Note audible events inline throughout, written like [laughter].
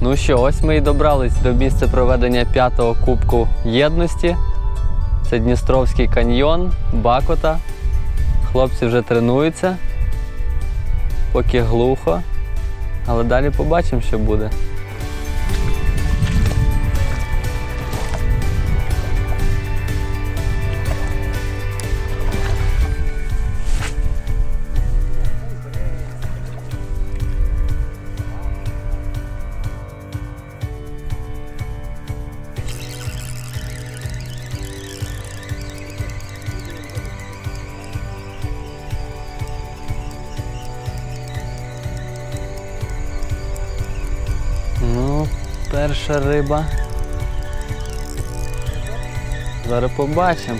Ну що, ось ми і добрались до місця проведення п'ятого кубку єдності. Це Дністровський каньйон, Бакота. Хлопці вже тренуються, поки глухо. Але далі побачимо, що буде. Перша риба. Зараз побачимо.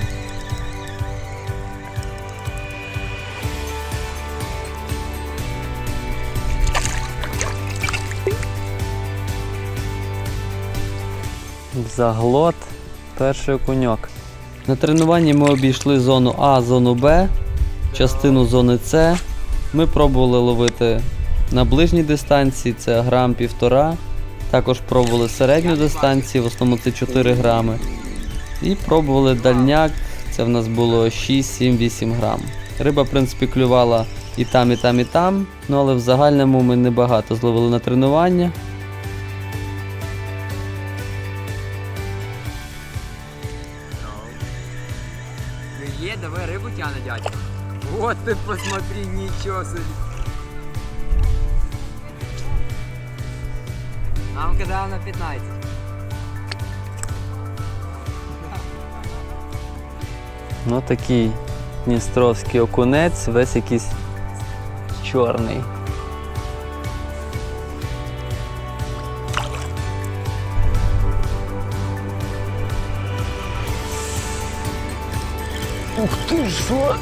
Заглот, перший окуньок. На тренуванні ми обійшли зону А, зону Б, частину зони С. Ми пробували ловити на ближній дистанції, це грам півтора. Також пробували середню дистанцію, в основному це 4 грами. І пробували дальняк, це в нас було 6, 7, 8 грам. Риба, в принципі, клювала і там, і там, і там, ну але в загальному ми небагато зловили на тренування. Ну е, давай рыбу тянет, дядя. Вот ты посмотри, ничего себе. Нам кидав на 15. Ну такий дністровський окунець, весь якийсь чорний. Ух ти що!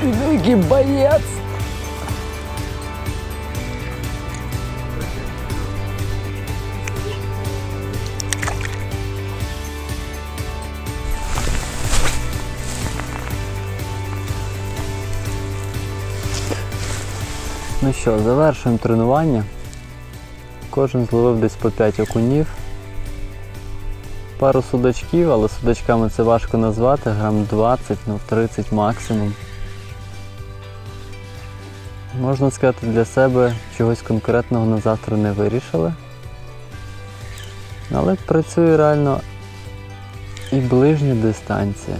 Ти який боєць! Ну що, завершуємо тренування. Кожен зловив десь по 5 окунів. Пару судачків, але судачками це важко назвати, грам 20, ну 30 максимум. Можна сказати, для себе чогось конкретного на завтра не вирішили. Але працює реально і ближня дистанція,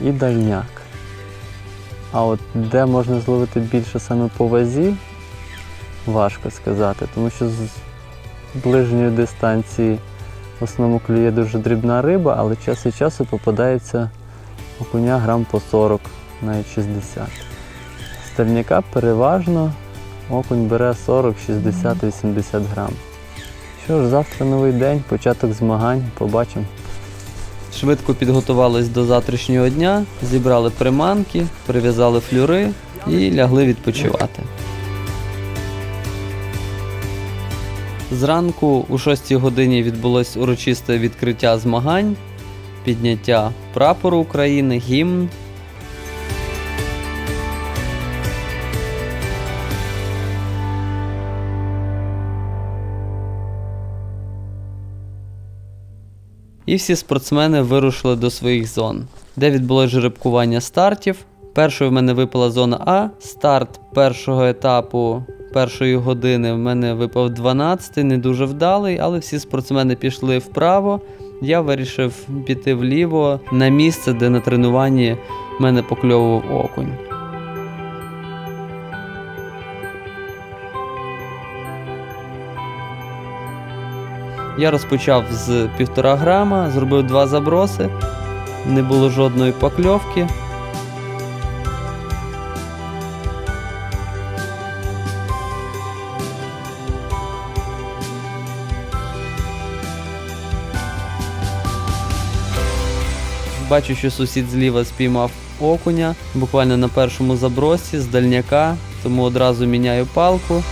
і дальняк. А от де можна зловити більше саме по вазі, важко сказати, тому що з ближньої дистанції в основному клює дуже дрібна риба, але час від часу попадається окуня грам по 40, навіть 60. З дальняка переважно окунь бере 40, 60, 80 грам. Що ж, завтра новий день, початок змагань, побачимо. Швидко підготувались до завтрашнього дня, зібрали приманки, прив'язали флюри і лягли відпочивати. Зранку у 6 годині відбулось урочисте відкриття змагань, підняття прапору України, гімн. І всі спортсмени вирушили до своїх зон, де відбулось жеребкування стартів. Першою в мене випала зона А. Старт першого етапу першої години в мене випав 12-й, не дуже вдалий, але всі спортсмени пішли вправо. Я вирішив піти вліво на місце, де на тренуванні мене покльовував окунь. Я розпочав з півтора грама, зробив два заброси, не було жодної покльовки. Бачу, що сусід зліва спіймав окуня, буквально на першому забросі з дальняка, тому одразу міняю палку.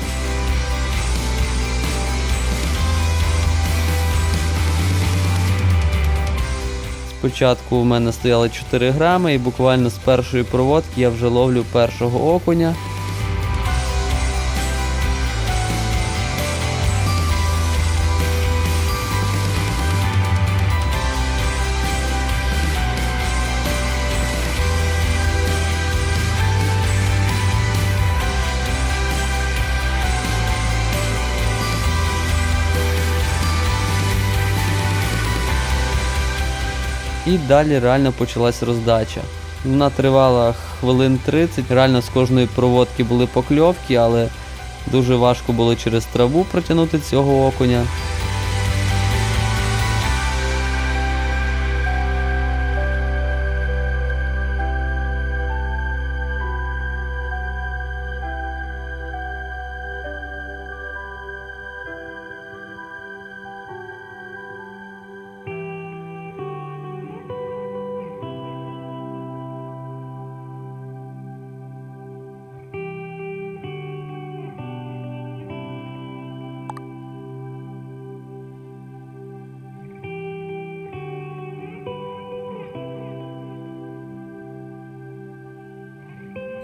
Спочатку у мене стояли 4 грами, і буквально з першої проводки я вже ловлю першого окуня. І далі реально почалась роздача. Вона тривала хвилин 30, реально з кожної проводки були покльовки, але дуже важко було через траву протягнути цього окуня.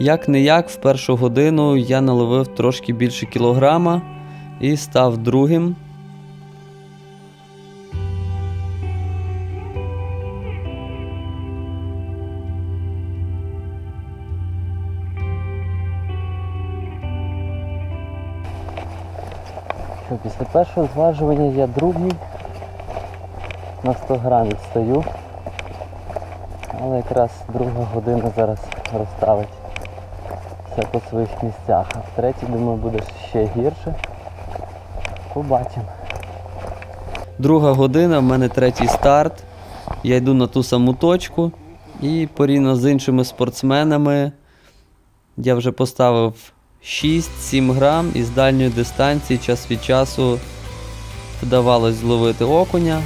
Як не як, в першу годину я наловив трошки більше кілограма і став другим. Після першого зважування я другий на 100 грамів стою. Але якраз друга година зараз розставить все по своїх місцях. А в третій, думаю, буде ще гірше. Побачимо. Друга година, в мене третій старт. Я йду на ту саму точку і порівняно з іншими спортсменами я вже поставив 6-7 грам і з дальньої дистанції час від часу вдавалось зловити окуня.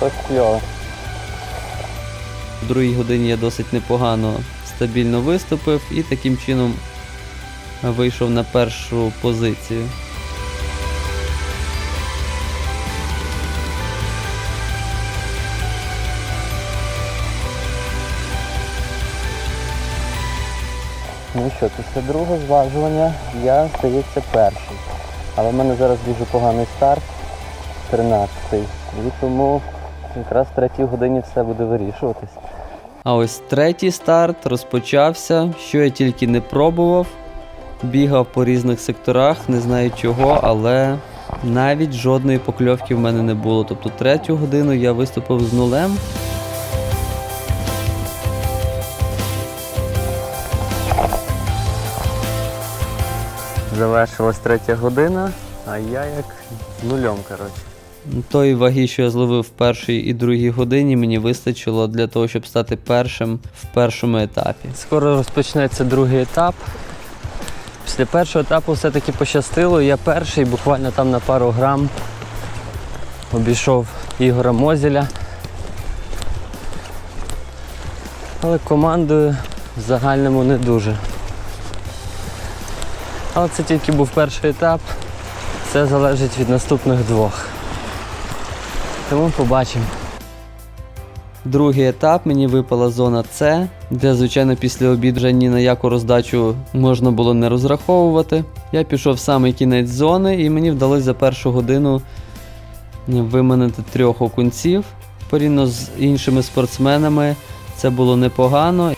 Щось кльове. В другій годині я досить непогано стабільно виступив і таким чином вийшов на першу позицію. Ну що, після другого зважування я, здається, перший. Але в мене зараз дуже поганий старт. 13-й. І тому якраз в третій годині все буде вирішуватись. А ось третій старт розпочався, що я тільки не пробував. Бігав по різних секторах, не знаю чого, але навіть жодної покльовки в мене не було. Тобто третю годину я виступив з нулем. Завершилась третя година, а я як з нульом, коротше. Тої ваги, що я зловив в першій і другій годині, мені вистачило для того, щоб стати першим в першому етапі. Скоро розпочнеться другий етап. Після першого етапу все-таки пощастило. Я перший, буквально там на пару грам обійшов Ігора Мозіля. Але командою в загальному не дуже. Але це тільки був перший етап. Все залежить від наступних двох. Тому побачимо. Другий етап мені випала зона С, де, звичайно, після обіду вже ні на яку роздачу можна було не розраховувати. Я пішов в самий кінець зони і мені вдалося за першу годину виманити трьох окунців. Порівняно з іншими спортсменами це було непогано.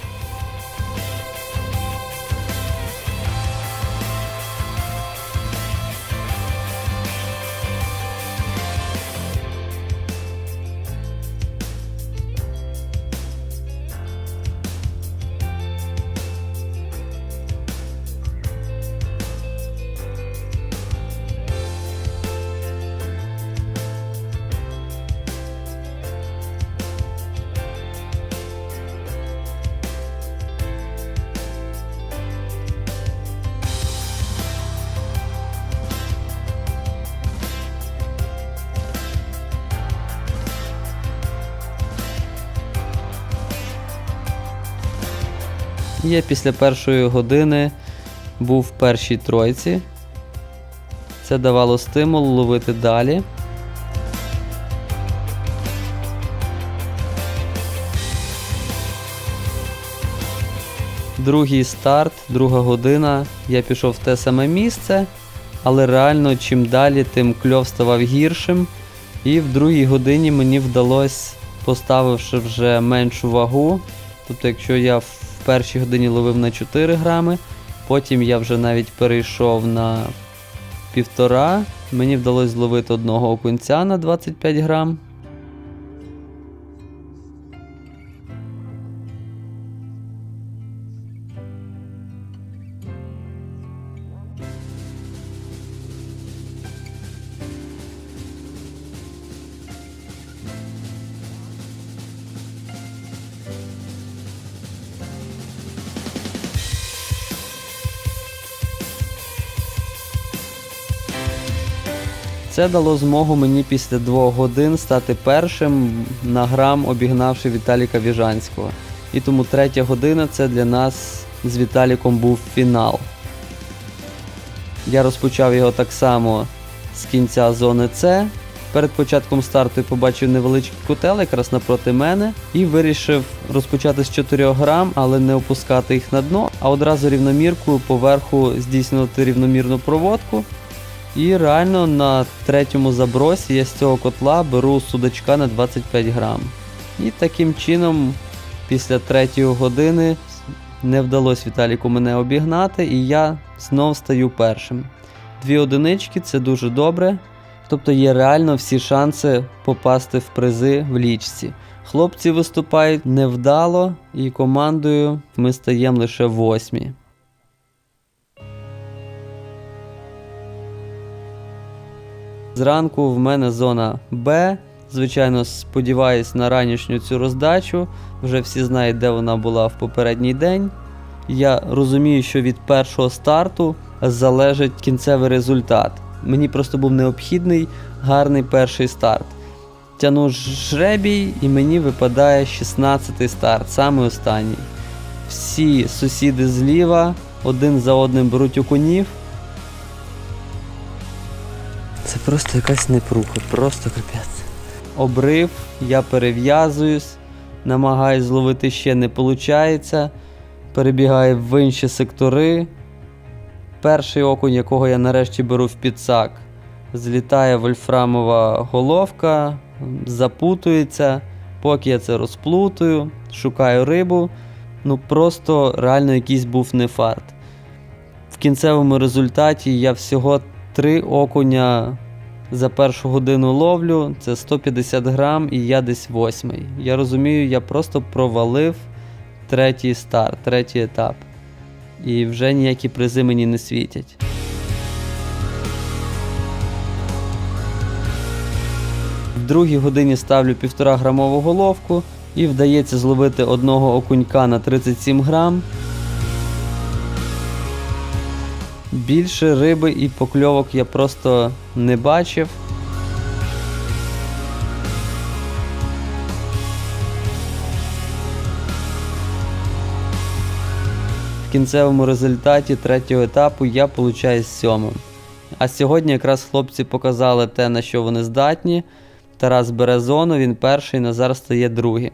Я після першої години був в першій тройці. Це давало стимул ловити далі. Другий старт, друга година. Я пішов в те саме місце, але реально чим далі, тим кльов ставав гіршим. І в другій годині мені вдалося, поставивши вже меншу вагу. Тобто, якщо я в першій годині ловив на 4 грами, потім я вже навіть перейшов на півтора. Мені вдалося зловити одного окунця на 25 грам. Це дало змогу мені після двох годин стати першим на грам, обігнавши Віталіка Віжанського. І тому третя година це для нас з Віталіком був фінал. Я розпочав його так само з кінця зони С. Перед початком старту я побачив невеличкий котел якраз напроти мене і вирішив розпочати з 4 грам, але не опускати їх на дно, а одразу рівноміркою поверху здійснювати рівномірну проводку. І реально на третьому забросі я з цього котла беру судачка на 25 грам. І таким чином, після третьої години не вдалося Віталіку мене обігнати, і я знов стаю першим. Дві одинички це дуже добре. Тобто є реально всі шанси попасти в призи в лічці. Хлопці виступають невдало, і командою ми стаємо лише восьмі. Зранку в мене зона Б. Звичайно, сподіваюсь на ранішню цю роздачу. Вже всі знають, де вона була в попередній день. Я розумію, що від першого старту залежить кінцевий результат. Мені просто був необхідний гарний перший старт. Тяну жребій, і мені випадає 16-й старт, саме останній. Всі сусіди зліва один за одним беруть окунів. Це просто якась непруха, просто капець. Обрив, я перев'язуюсь, намагаюсь зловити ще не виходить. Перебігаю в інші сектори. Перший окунь, якого я нарешті беру в підсак, злітає вольфрамова головка, запутується. Поки я це розплутую, шукаю рибу. Ну просто реально якийсь був не фарт. В кінцевому результаті я всього три окуня за першу годину ловлю, це 150 грам, і я десь восьмий. Я розумію, я просто провалив третій старт, третій етап. І вже ніякі призи мені не світять. В другій годині ставлю 1,5 грамову головку і вдається зловити одного окунька на 37 грам. Більше риби і покльовок я просто не бачив. В кінцевому результаті третього етапу я получаюсь сьомим. А сьогодні якраз хлопці показали те, на що вони здатні. Тарас бере зону, він перший, Назар стає другим.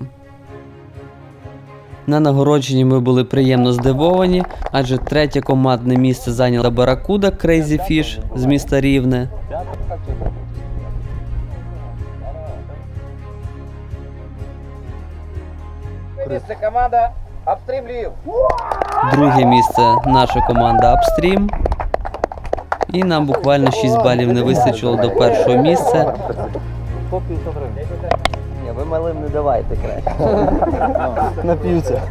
На нагородженні ми були приємно здивовані, адже третє командне місце зайняла Баракуда Crazy Fish з міста Рівне. Місце команда Львів. Друге місце наша команда Upstream. І нам буквально 6 балів не вистачило до першого місця. Ви малим не давайте краще. [laughs] Нап'ються.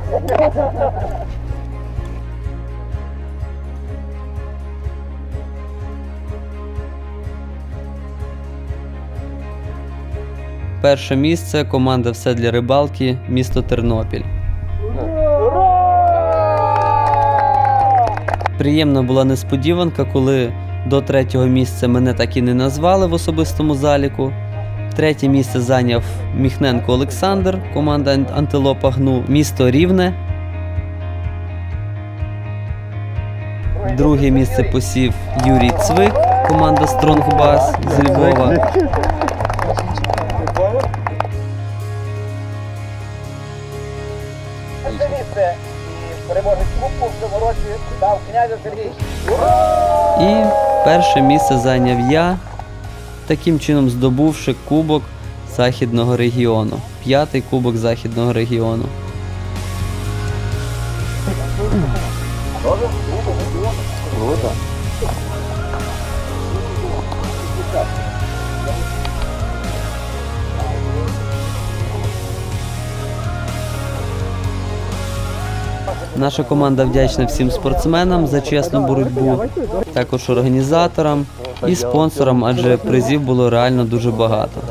Перше місце команда Все для рибалки, місто Тернопіль. Приємна була несподіванка, коли до третього місця мене так і не назвали в особистому заліку. Третє місце зайняв Міхненко Олександр, команда Ан- Антилопа Гну, місто Рівне. Друге місце посів Юрій Цвик, команда Bass з Львова. Місце і переможець кубку в цьому році став князя Сергій. І перше місце зайняв я, таким чином здобувши кубок західного регіону. П'ятий кубок західного регіону. Круто. Наша команда вдячна всім спортсменам за чесну боротьбу, також організаторам і спонсорам, адже призів було реально дуже багато.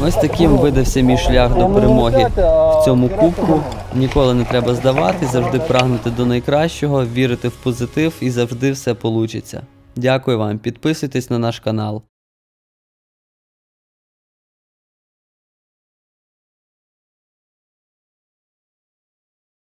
Ось таким видався мій шлях до перемоги в цьому кубку. Ніколи не треба здавати, завжди прагнути до найкращого, вірити в позитив і завжди все получиться. Дякую вам, підписуйтесь на наш канал.